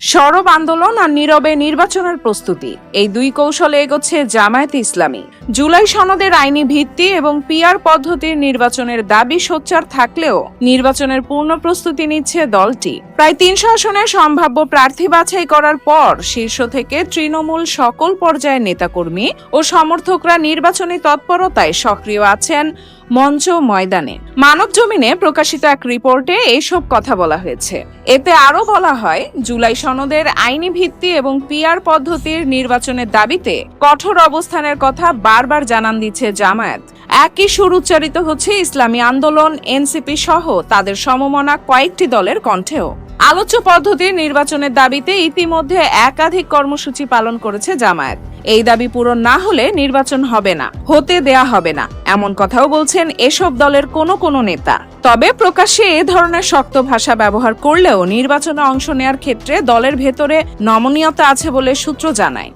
সরব আন্দোলন আর নীরবে নির্বাচনের প্রস্তুতি। এই দুই কৌশলে এগোচ্ছে জামায়াত ইসলামী। জুলাই সনদের আইনি ভিত্তি এবং পিয়ার পদ্ধতির নির্বাচনের দাবি সোচ্চার থাকলেও নির্বাচনের পূর্ণ প্রস্তুতি নিচ্ছে দলটি। প্রায় তিনশো আসনের সম্ভাব্য প্রার্থী বাছাই করার পর শীর্ষ থেকে তৃণমূল সকল পর্যায়ের নেতাকর্মী ও সমর্থকরা নির্বাচনী তৎপরতায় সক্রিয় আছেন মঞ্চ ময়দানে। মানব জমিনে প্রকাশিত এক রিপোর্টে এইসব কথা বলা হয়েছে। এতে আরও বলা হয়, জুলাই সনদের আইনি ভিত্তি এবং পিআর পদ্ধতির নির্বাচনের দাবিতে কঠোর অবস্থানের কথা বারবার জানান দিচ্ছে জামায়াত। একই সুর উচ্চারিত হচ্ছে ইসলামী আন্দোলন, এনসিপি সহ তাদের সমমনা কয়েকটি দলের কণ্ঠেও। আলোচ্য পদ্ধতির নির্বাচনের দাবিতে ইতিমধ্যে একাধিক কর্মসূচি পালন করেছে জামায়াত। এই দাবি পূরণ না হলে নির্বাচন হবে না, হতে দেয়া হবে না, এমন কথাও বলছেন এসব দলের কোনো কোনো নেতা। তবে প্রকাশ্যে এ ধরনের শক্ত ভাষা ব্যবহার করলেও নির্বাচনে অংশ নেয়ার ক্ষেত্রে দলের ভেতরে নমনীয়তা আছে বলে সূত্র জানায়।